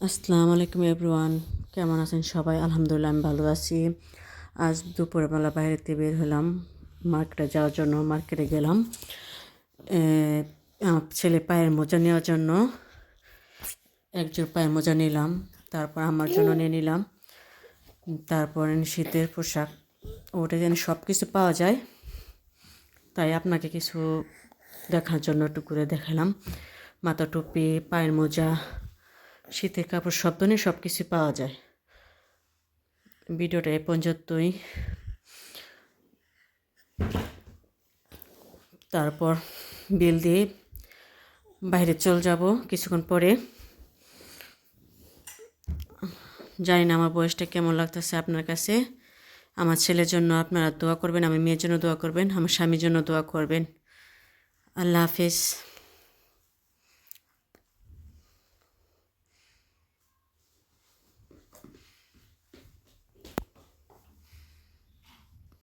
আসসালামু আলাইকুম এভরিওয়ান। কেমন আছেন সবাই? আলহামদুলিল্লাহ আমি ভালো আছি। আজ দুপুরবেলা বাইরেতে বের হলাম। মার্কেটে যাওয়ার জন্য মার্কেটে গেলাম। ছেলে পায়ের মোজা নেওয়ার জন্য একজোর পায়ের মোজা নিলাম। তারপর আমার জন্য নিয়ে নিলাম। তারপর শীতের পোশাক। ওটা যেন সব কিছু পাওয়া যায়। তাই আপনাকে কিছু দেখার জন্য একটু করে দেখালাম। মাথা টুপি, পায়ের মোজা শীতের কাপড় সব ধরনের সব কিছু পাওয়া যায়। ভিডিওটা এ পর্যন্তই। তারপর বিল দিয়ে বাইরে চল যাব কিছুক্ষণ পরে। জানি না আমার বয়সটা কেমন লাগতেছে আপনার কাছে। আমার ছেলের জন্য আপনারা দোয়া করবেন, আমার মেয়ের জন্য দোয়া করবেন, আমার স্বামীর জন্য দোয়া করবেন। আল্লাহ হাফিজ।